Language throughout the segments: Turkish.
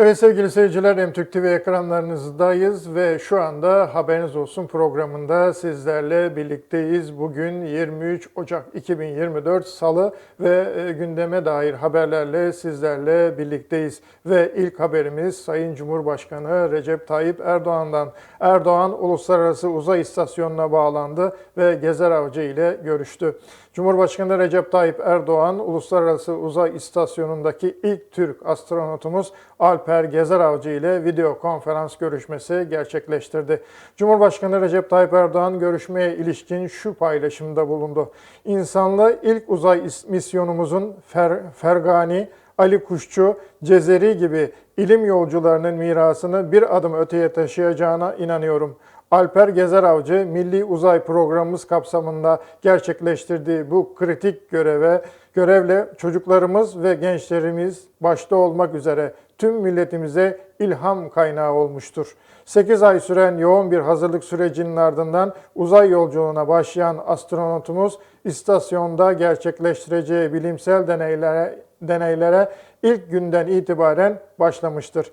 Evet sevgili seyirciler, MTürk TV ekranlarınızdayız ve şu anda Haberiniz Olsun programında sizlerle birlikteyiz. Bugün 23 Ocak 2024 Salı ve e, gündeme dair haberlerle sizlerle birlikteyiz. Ve ilk haberimiz Sayın Cumhurbaşkanı Recep Tayyip Erdoğan'dan. Erdoğan Uluslararası Uzay İstasyonu'na bağlandı ve Gezer Avcı ile görüştü. Cumhurbaşkanı Recep Tayyip Erdoğan, Uluslararası Uzay İstasyonu'ndaki ilk Türk astronotumuz Alper Gezer Avcı ile video konferans görüşmesi gerçekleştirdi. Cumhurbaşkanı Recep Tayyip Erdoğan görüşmeye ilişkin şu paylaşımda bulundu. İnsanlı ilk uzay misyonumuzun Fer, Fergani, Ali Kuşçu, Cezeri gibi ilim yolcularının mirasını bir adım öteye taşıyacağına inanıyorum. Alper Gezer Avcı, Milli Uzay Programımız kapsamında gerçekleştirdiği bu kritik göreve, görevle çocuklarımız ve gençlerimiz başta olmak üzere tüm milletimize ilham kaynağı olmuştur. 8 ay süren yoğun bir hazırlık sürecinin ardından uzay yolculuğuna başlayan astronotumuz istasyonda gerçekleştireceği bilimsel deneylere, deneylere ilk günden itibaren başlamıştır.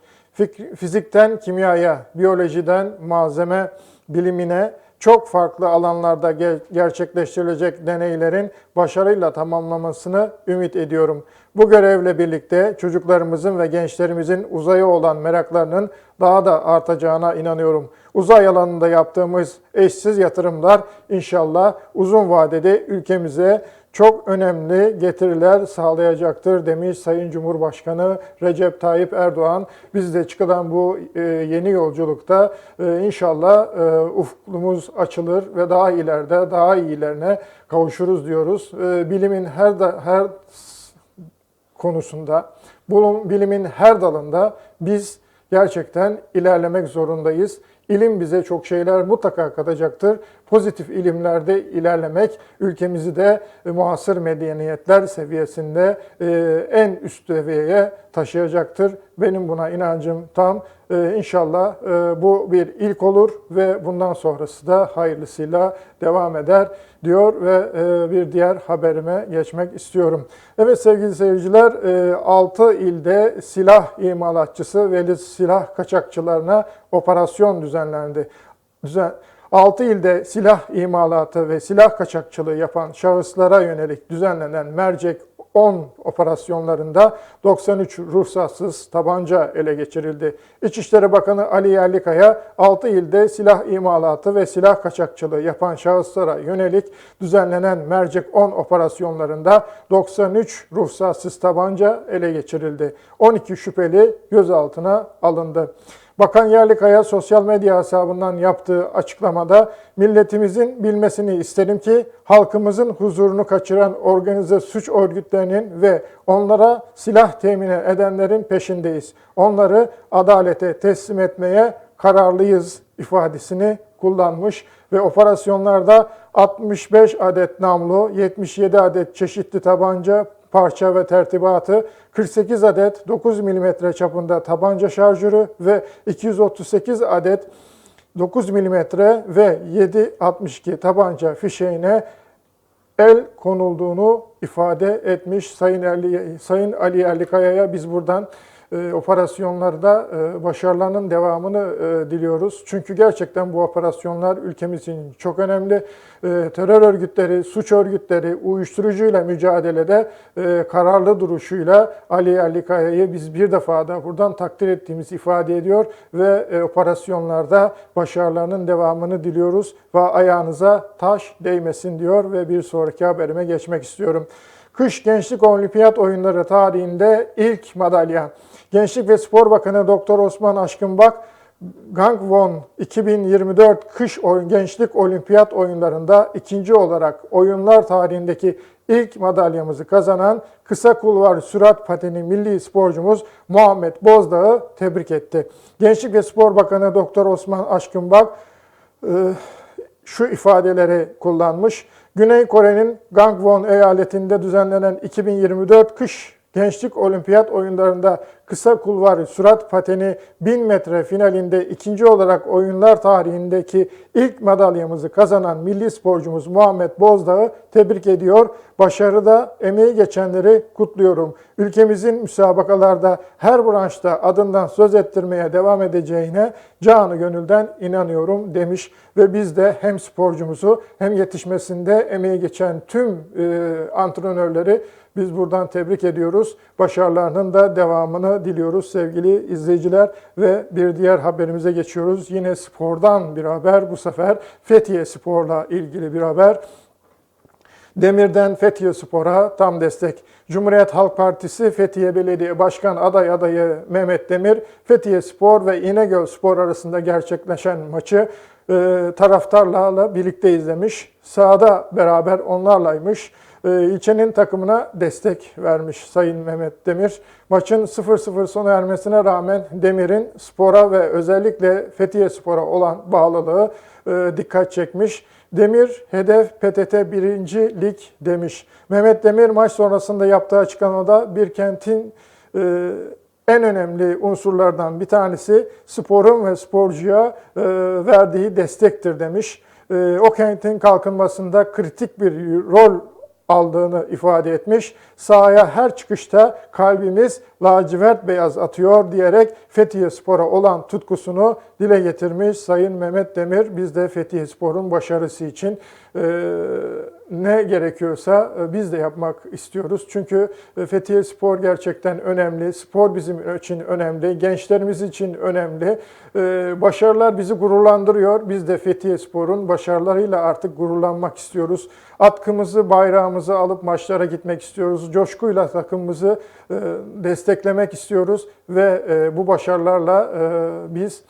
Fizikten kimyaya, biyolojiden malzeme bilimine çok farklı alanlarda gerçekleştirilecek deneylerin başarıyla tamamlamasını ümit ediyorum. Bu görevle birlikte çocuklarımızın ve gençlerimizin uzaya olan meraklarının daha da artacağına inanıyorum. Uzay alanında yaptığımız eşsiz yatırımlar inşallah uzun vadede ülkemize çok önemli getiriler sağlayacaktır demiş Sayın Cumhurbaşkanı Recep Tayyip Erdoğan. Biz de çıkılan bu e, yeni yolculukta e, inşallah e, ufkumuz açılır ve daha ileride daha iyilerine kavuşuruz diyoruz. Bilimin her her konusunda, bilimin her dalında biz gerçekten ilerlemek zorundayız. İlim bize çok şeyler mutlaka katacaktır. Pozitif ilimlerde ilerlemek ülkemizi de e, muhasır medeniyetler seviyesinde e, en üst seviyeye taşıyacaktır. Benim buna inancım tam. E, inşallah bu bir ilk olur ve bundan sonrası da hayırlısıyla devam eder diyor ve bir diğer haberime geçmek istiyorum. Evet sevgili seyirciler 6 ilde silah imalatçısı ve silah kaçakçılarına operasyon düzenlendi. Düzen 6 ilde silah imalatı ve silah kaçakçılığı yapan şahıslara yönelik düzenlenen mercek 10 operasyonlarında 93 ruhsatsız tabanca ele geçirildi. İçişleri Bakanı Ali Yerlikaya 6 ilde silah imalatı ve silah kaçakçılığı yapan şahıslara yönelik düzenlenen mercek 10 operasyonlarında 93 ruhsatsız tabanca ele geçirildi. 12 şüpheli gözaltına alındı. Bakan Yerlikaya sosyal medya hesabından yaptığı açıklamada milletimizin bilmesini isterim ki halkımızın huzurunu kaçıran organize suç örgütlerinin ve onlara silah temin edenlerin peşindeyiz. Onları adalete teslim etmeye kararlıyız ifadesini kullanmış ve operasyonlarda 65 adet namlu, 77 adet çeşitli tabanca, parça ve tertibatı, 48 adet 9 mm çapında tabanca şarjörü ve 238 adet 9 mm ve 7.62 tabanca fişeğine el konulduğunu ifade etmiş Sayın Ali, Sayın Ali Erlikaya'ya biz buradan operasyonlarda e, başarılarının devamını e, diliyoruz. Çünkü gerçekten bu operasyonlar ülkemiz için çok önemli. Terör örgütleri, suç örgütleri, uyuşturucuyla mücadelede kararlı duruşuyla Ali Yerlikaya'yı biz bir defa da buradan takdir ettiğimizi ifade ediyor ve operasyonlarda başarılarının devamını diliyoruz ve ayağınıza taş değmesin diyor ve bir sonraki haberime geçmek istiyorum. Kış Gençlik Olimpiyat Oyunları tarihinde ilk madalya. Gençlik ve Spor Bakanı Doktor Osman Aşkınbak, Gangwon 2024 Kış Gençlik Olimpiyat Oyunlarında ikinci olarak oyunlar tarihindeki ilk madalyamızı kazanan kısa kulvar sürat pateni milli sporcumuz Muhammed Bozdağ'ı tebrik etti. Gençlik ve Spor Bakanı Doktor Osman Aşkınbak şu ifadeleri kullanmış. Güney Kore'nin Gangwon eyaletinde düzenlenen 2024 kış Gençlik Olimpiyat oyunlarında kısa kulvar sürat pateni 1000 metre finalinde ikinci olarak oyunlar tarihindeki ilk madalyamızı kazanan milli sporcumuz Muhammed Bozdağ'ı tebrik ediyor. Başarıda emeği geçenleri kutluyorum. Ülkemizin müsabakalarda her branşta adından söz ettirmeye devam edeceğine canı gönülden inanıyorum demiş ve biz de hem sporcumuzu hem yetişmesinde emeği geçen tüm e, antrenörleri biz buradan tebrik ediyoruz. Başarılarının da devamını diliyoruz sevgili izleyiciler ve bir diğer haberimize geçiyoruz. Yine spordan bir haber bu sefer Fethiye Spor'la ilgili bir haber. Demir'den Fethiye Spor'a tam destek. Cumhuriyet Halk Partisi Fethiye Belediye Başkan aday adayı Mehmet Demir, Fethiye Spor ve İnegöl Spor arasında gerçekleşen maçı e, taraftarlarla birlikte izlemiş. Sahada beraber onlarlaymış. E, takımına destek vermiş Sayın Mehmet Demir. Maçın 0-0 sona ermesine rağmen Demir'in spora ve özellikle Fethiye Spor'a olan bağlılığı e, dikkat çekmiş. Demir hedef PTT 1. Lig demiş. Mehmet Demir maç sonrasında yaptığı açıklamada bir kentin en önemli unsurlardan bir tanesi sporun ve sporcuya e, verdiği destektir demiş. E, o kentin kalkınmasında kritik bir rol aldığını ifade etmiş. Sahaya her çıkışta kalbimiz lacivert beyaz atıyor diyerek Fethiye Spor'a olan tutkusunu dile getirmiş Sayın Mehmet Demir. Biz de Fethiye Spor'un başarısı için e, ne gerekiyorsa e, biz de yapmak istiyoruz. Çünkü e, Fethiye Spor gerçekten önemli. Spor bizim için önemli. Gençlerimiz için önemli. E, başarılar bizi gururlandırıyor. Biz de Fethiye Spor'un başarılarıyla artık gururlanmak istiyoruz. Atkımızı, bayrağımızı alıp maçlara gitmek istiyoruz. Coşkuyla takımımızı desteklemek istiyoruz ve bu başarılarla biz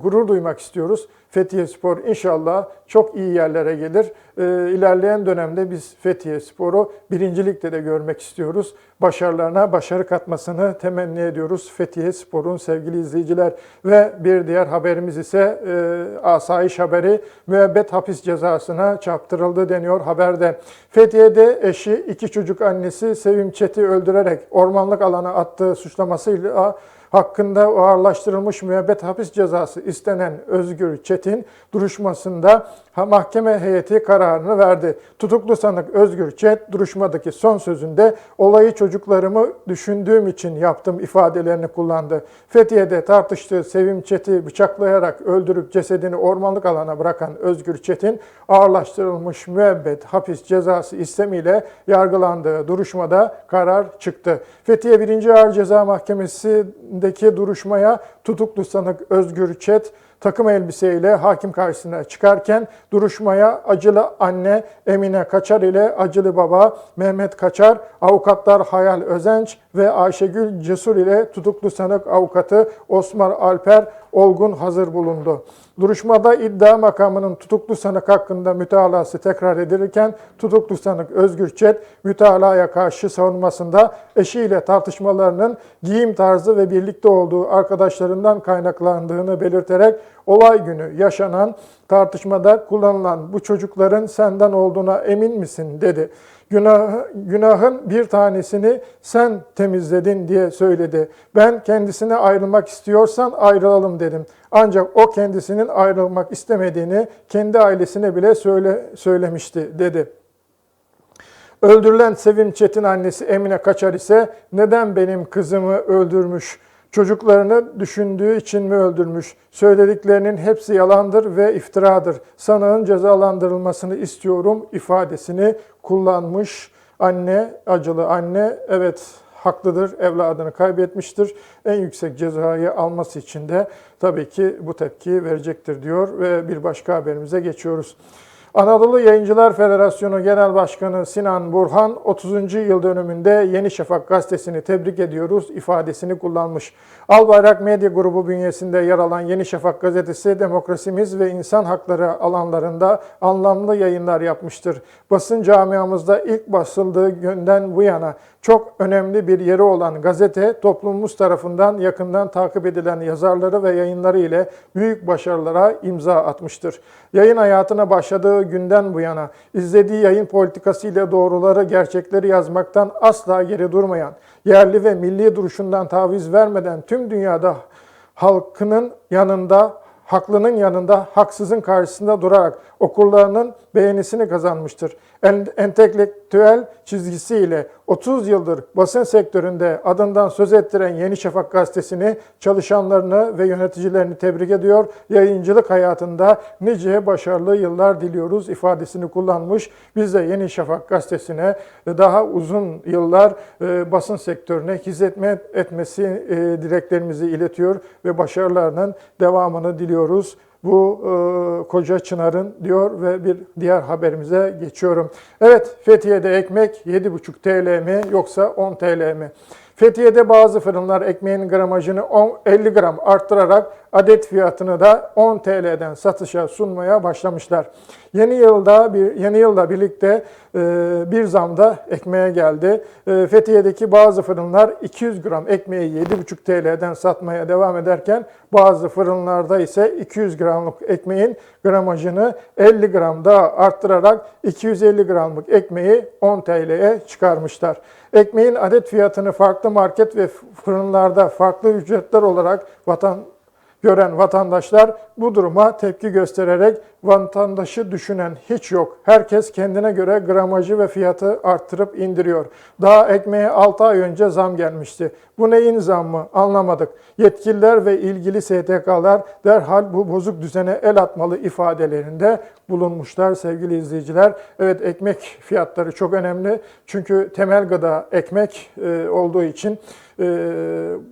gurur duymak istiyoruz. Fethiye Spor inşallah çok iyi yerlere gelir. Ee, ilerleyen dönemde biz Fethiye Spor'u birincilikte de görmek istiyoruz. Başarılarına başarı katmasını temenni ediyoruz Fethiye Spor'un sevgili izleyiciler. Ve bir diğer haberimiz ise e, asayiş haberi müebbet hapis cezasına çarptırıldı deniyor haberde. Fethiye'de eşi iki çocuk annesi Sevim Çet'i öldürerek ormanlık alana attığı suçlamasıyla hakkında ağırlaştırılmış müebbet hapis cezası istenen Özgür Çetin duruşmasında mahkeme heyeti kararını verdi. Tutuklu sanık Özgür Çet duruşmadaki son sözünde olayı çocuklarımı düşündüğüm için yaptım ifadelerini kullandı. Fethiye'de tartıştığı Sevim Çet'i bıçaklayarak öldürüp cesedini ormanlık alana bırakan Özgür Çetin ağırlaştırılmış müebbet hapis cezası istemiyle yargılandığı duruşmada karar çıktı. Fethiye 1. Ağır Ceza Mahkemesi'ndeki duruşmaya tutuklu sanık Özgür Çet takım elbiseyle hakim karşısına çıkarken duruşmaya acılı anne Emine Kaçar ile acılı baba Mehmet Kaçar, avukatlar Hayal Özenç ve Ayşegül Cesur ile tutuklu sanık avukatı Osman Alper Olgun hazır bulundu. Duruşmada iddia makamının tutuklu sanık hakkında mütalası tekrar edilirken tutuklu sanık Özgür Çet mütalaya karşı savunmasında eşiyle tartışmalarının giyim tarzı ve birlikte olduğu arkadaşlarından kaynaklandığını belirterek olay günü yaşanan tartışmada kullanılan bu çocukların senden olduğuna emin misin dedi. Günah, günahın bir tanesini sen temizledin diye söyledi. Ben kendisine ayrılmak istiyorsan ayrılalım dedim. Ancak o kendisinin ayrılmak istemediğini kendi ailesine bile söyle, söylemişti dedi. Öldürülen Sevim Çetin annesi Emine Kaçar ise neden benim kızımı öldürmüş, çocuklarını düşündüğü için mi öldürmüş, söylediklerinin hepsi yalandır ve iftiradır, sanığın cezalandırılmasını istiyorum ifadesini kullanmış. Anne, acılı anne, evet haklıdır, evladını kaybetmiştir. En yüksek cezayı alması için de tabii ki bu tepki verecektir diyor ve bir başka haberimize geçiyoruz. Anadolu Yayıncılar Federasyonu Genel Başkanı Sinan Burhan 30. yıl dönümünde Yeni Şafak gazetesini tebrik ediyoruz ifadesini kullanmış. Albayrak Medya Grubu bünyesinde yer alan Yeni Şafak gazetesi demokrasimiz ve insan hakları alanlarında anlamlı yayınlar yapmıştır. Basın camiamızda ilk basıldığı günden bu yana çok önemli bir yeri olan gazete toplumumuz tarafından yakından takip edilen yazarları ve yayınları ile büyük başarılara imza atmıştır. Yayın hayatına başladığı başladığı günden bu yana izlediği yayın politikasıyla doğruları, gerçekleri yazmaktan asla geri durmayan, yerli ve milli duruşundan taviz vermeden tüm dünyada halkının yanında, haklının yanında, haksızın karşısında durarak okurlarının beğenisini kazanmıştır. En- Entelektüel çizgisiyle 30 yıldır basın sektöründe adından söz ettiren Yeni Şafak gazetesini, çalışanlarını ve yöneticilerini tebrik ediyor. Yayıncılık hayatında nice başarılı yıllar diliyoruz ifadesini kullanmış. Biz de Yeni Şafak gazetesine daha uzun yıllar e, basın sektörüne hizmet etmesi e, dileklerimizi iletiyor ve başarılarının devamını diliyoruz bu e, koca çınarın diyor ve bir diğer haberimize geçiyorum. Evet Fethiye'de ekmek 7,5 TL mi yoksa 10 TL mi? Fethiye'de bazı fırınlar ekmeğin gramajını 10, 50 gram arttırarak adet fiyatını da 10 TL'den satışa sunmaya başlamışlar. Yeni yılda bir yeni yılla birlikte e, bir zam da ekmeğe geldi. E, Fethiye'deki bazı fırınlar 200 gram ekmeği 7,5 TL'den satmaya devam ederken bazı fırınlarda ise 200 gramlık ekmeğin gramajını 50 gram daha arttırarak 250 gramlık ekmeği 10 TL'ye çıkarmışlar. Ekmeğin adet fiyatını farklı market ve fırınlarda farklı ücretler olarak vatan gören vatandaşlar bu duruma tepki göstererek vatandaşı düşünen hiç yok. Herkes kendine göre gramajı ve fiyatı arttırıp indiriyor. Daha ekmeğe 6 ay önce zam gelmişti. Bu neyin zammı anlamadık. Yetkililer ve ilgili STK'lar derhal bu bozuk düzene el atmalı ifadelerinde bulunmuşlar sevgili izleyiciler. Evet ekmek fiyatları çok önemli. Çünkü temel gıda ekmek e, olduğu için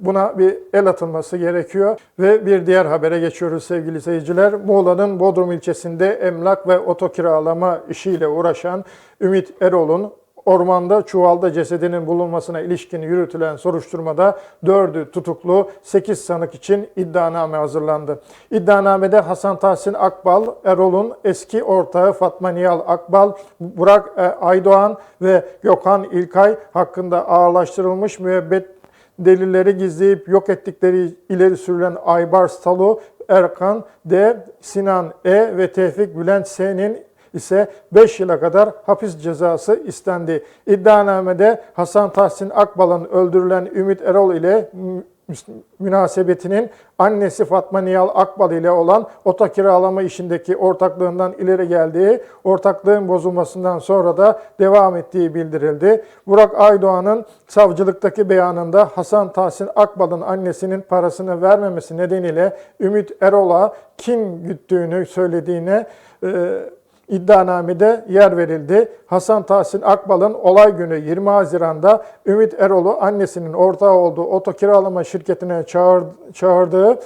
buna bir el atılması gerekiyor. Ve bir diğer habere geçiyoruz sevgili seyirciler. Muğla'nın Bodrum ilçesinde emlak ve oto kiralama işiyle uğraşan Ümit Erol'un ormanda çuvalda cesedinin bulunmasına ilişkin yürütülen soruşturmada 4'ü tutuklu 8 sanık için iddianame hazırlandı. İddianamede Hasan Tahsin Akbal, Erol'un eski ortağı Fatma Nihal Akbal, Burak e, Aydoğan ve Gökhan İlkay hakkında ağırlaştırılmış müebbet delilleri gizleyip yok ettikleri ileri sürülen Aybar Salu, Erkan D, Sinan E ve Tevfik Bülent S'nin ise 5 yıla kadar hapis cezası istendi. İddianamede Hasan Tahsin Akbal'ın öldürülen Ümit Erol ile münasebetinin annesi Fatma Nihal Akbal ile olan oto kiralama işindeki ortaklığından ileri geldiği, ortaklığın bozulmasından sonra da devam ettiği bildirildi. Burak Aydoğan'ın savcılıktaki beyanında Hasan Tahsin Akbal'ın annesinin parasını vermemesi nedeniyle Ümit Erol'a kin güttüğünü söylediğine e, iddianamede yer verildi. Hasan Tahsin Akbal'ın olay günü 20 Haziran'da Ümit Erol'u annesinin ortağı olduğu oto kiralama şirketine çağır, çağırdığı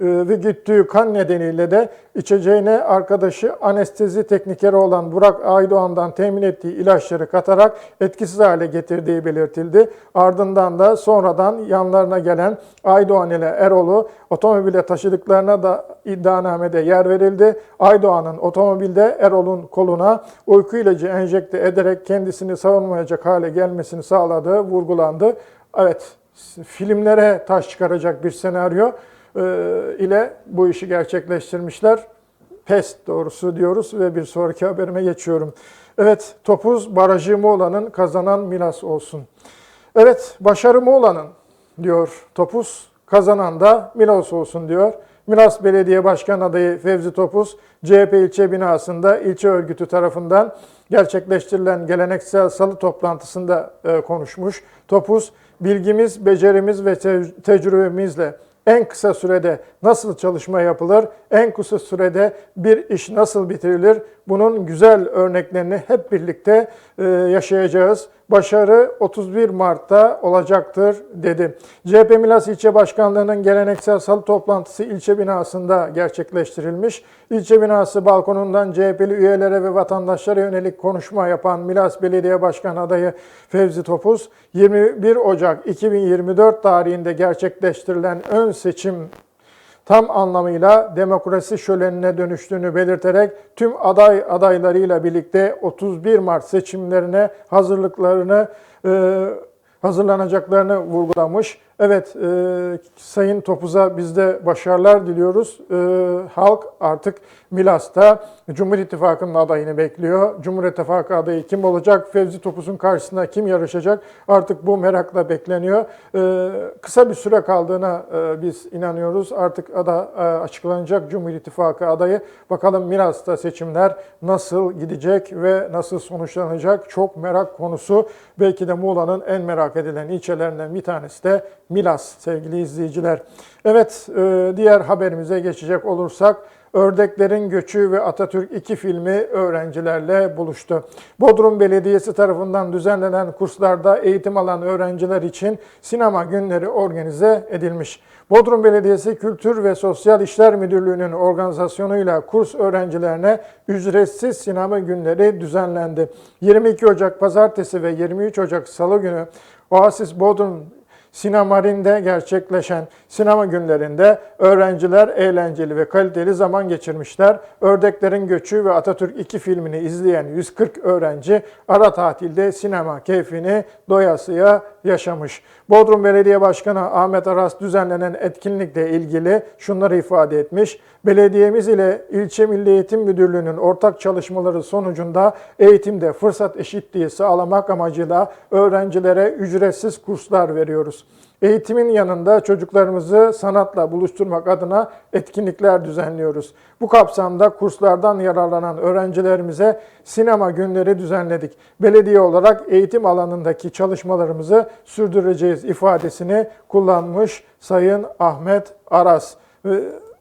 ve güttüğü kan nedeniyle de içeceğine arkadaşı anestezi teknikeri olan Burak Aydoğan'dan temin ettiği ilaçları katarak etkisiz hale getirdiği belirtildi. Ardından da sonradan yanlarına gelen Aydoğan ile Erol'u otomobile taşıdıklarına da iddianamede yer verildi. Aydoğan'ın otomobilde Erol'un koluna uyku ilacı enjekte ederek kendisini savunmayacak hale gelmesini sağladığı vurgulandı. Evet, filmlere taş çıkaracak bir senaryo ile bu işi gerçekleştirmişler. Pes doğrusu diyoruz ve bir sonraki haberime geçiyorum. Evet, Topuz Barajı Muğla'nın kazanan Milas olsun. Evet, başarı Muğla'nın diyor Topuz, kazanan da Milas olsun diyor. Milas Belediye Başkan adayı Fevzi Topuz, CHP ilçe binasında ilçe örgütü tarafından gerçekleştirilen geleneksel salı toplantısında e, konuşmuş. Topuz, bilgimiz, becerimiz ve te- tecrübemizle en kısa sürede nasıl çalışma yapılır, en kısa sürede bir iş nasıl bitirilir, bunun güzel örneklerini hep birlikte e, yaşayacağız. Başarı 31 Mart'ta olacaktır dedi. CHP Milas İlçe Başkanlığı'nın geleneksel salı toplantısı ilçe binasında gerçekleştirilmiş. İlçe binası balkonundan CHP'li üyelere ve vatandaşlara yönelik konuşma yapan Milas Belediye Başkan adayı Fevzi Topuz, 21 Ocak 2024 tarihinde gerçekleştirilen ön seçim tam anlamıyla demokrasi şölenine dönüştüğünü belirterek tüm aday adaylarıyla birlikte 31 Mart seçimlerine hazırlıklarını e, hazırlanacaklarını vurgulamış. Evet, e, Sayın Topuz'a biz de başarılar diliyoruz. E, halk artık Milas'ta Cumhur İttifakı'nın adayını bekliyor. Cumhur İttifakı adayı kim olacak? Fevzi Topuz'un karşısında kim yarışacak? Artık bu merakla bekleniyor. E, kısa bir süre kaldığına e, biz inanıyoruz. Artık ada e, açıklanacak Cumhur İttifakı adayı. Bakalım Milas'ta seçimler nasıl gidecek ve nasıl sonuçlanacak? Çok merak konusu. Belki de Muğla'nın en merak edilen ilçelerinden bir tanesi de Milas sevgili izleyiciler. Evet e, diğer haberimize geçecek olursak Ördeklerin Göçü ve Atatürk 2 filmi öğrencilerle buluştu. Bodrum Belediyesi tarafından düzenlenen kurslarda eğitim alan öğrenciler için sinema günleri organize edilmiş. Bodrum Belediyesi Kültür ve Sosyal İşler Müdürlüğü'nün organizasyonuyla kurs öğrencilerine ücretsiz sinema günleri düzenlendi. 22 Ocak Pazartesi ve 23 Ocak Salı günü Oasis Bodrum Sinemarin'de gerçekleşen sinema günlerinde öğrenciler eğlenceli ve kaliteli zaman geçirmişler. Ördeklerin Göçü ve Atatürk 2 filmini izleyen 140 öğrenci ara tatilde sinema keyfini doyasıya yaşamış. Bodrum Belediye Başkanı Ahmet Aras düzenlenen etkinlikle ilgili şunları ifade etmiş. Belediyemiz ile İlçe Milli Eğitim Müdürlüğü'nün ortak çalışmaları sonucunda eğitimde fırsat eşitliği sağlamak amacıyla öğrencilere ücretsiz kurslar veriyoruz. Eğitimin yanında çocuklarımızı sanatla buluşturmak adına etkinlikler düzenliyoruz. Bu kapsamda kurslardan yararlanan öğrencilerimize sinema günleri düzenledik. Belediye olarak eğitim alanındaki çalışmalarımızı sürdüreceğiz ifadesini kullanmış Sayın Ahmet Aras.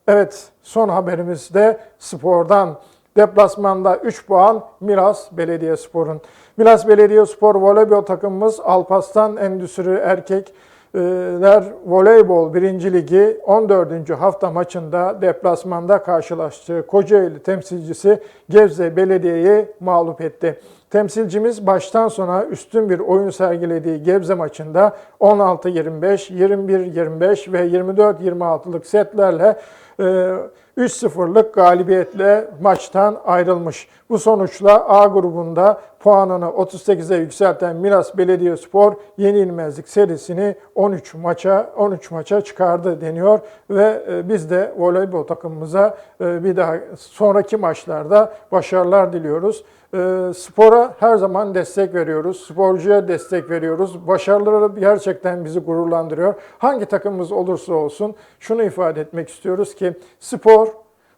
Evet son haberimiz de spordan. Deplasmanda 3 puan Milas Belediyespor'un. Milas Belediyespor voleybol takımımız Alpaslan Endüstri Erkek ler Voleybol 1. Ligi 14. hafta maçında deplasmanda karşılaştığı Kocaeli temsilcisi Gebze Belediye'yi mağlup etti. Temsilcimiz baştan sona üstün bir oyun sergilediği Gebze maçında 16-25, 21-25 ve 24-26'lık setlerle 3-0'lık galibiyetle maçtan ayrılmış. Bu sonuçla A grubunda puanını 38'e yükselten Milas Belediyespor yenilmezlik serisini 13 maça 13 maça çıkardı deniyor ve e, biz de voleybol takımımıza e, bir daha sonraki maçlarda başarılar diliyoruz. E, spora her zaman destek veriyoruz. Sporcuya destek veriyoruz. Başarıları gerçekten bizi gururlandırıyor. Hangi takımımız olursa olsun şunu ifade etmek istiyoruz ki spor,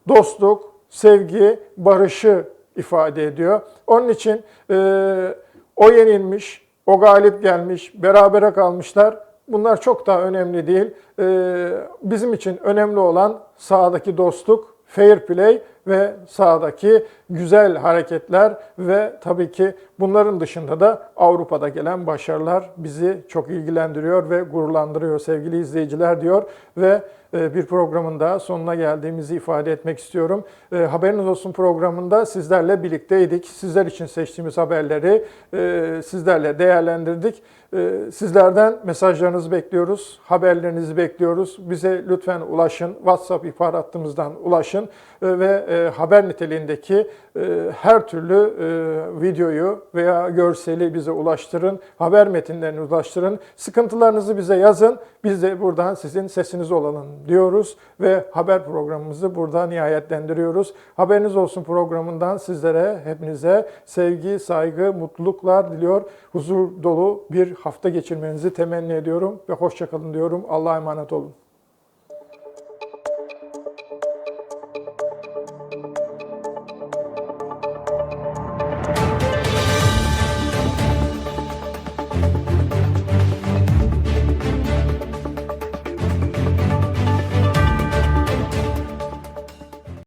dostluk, sevgi, barışı ifade ediyor. Onun için e, o yenilmiş, o galip gelmiş, berabere kalmışlar. Bunlar çok daha önemli değil. E, bizim için önemli olan sahadaki dostluk, fair play ve sahadaki güzel hareketler ve tabii ki bunların dışında da Avrupa'da gelen başarılar bizi çok ilgilendiriyor ve gururlandırıyor sevgili izleyiciler diyor ve e, bir programın da sonuna geldiğimizi ifade etmek istiyorum. E, Haberiniz olsun programında sizlerle birlikteydik. Sizler için seçtiğimiz haberleri e, sizlerle değerlendirdik. Sizlerden mesajlarınızı bekliyoruz, haberlerinizi bekliyoruz. Bize lütfen ulaşın, WhatsApp ihbar hattımızdan ulaşın ve haber niteliğindeki her türlü videoyu veya görseli bize ulaştırın, haber metinlerini ulaştırın. Sıkıntılarınızı bize yazın, biz de buradan sizin sesiniz olalım diyoruz ve haber programımızı burada nihayetlendiriyoruz. Haberiniz olsun programından sizlere, hepinize sevgi, saygı, mutluluklar diliyor. Huzur dolu bir hafta geçirmenizi temenni ediyorum ve hoşçakalın diyorum. Allah'a emanet olun.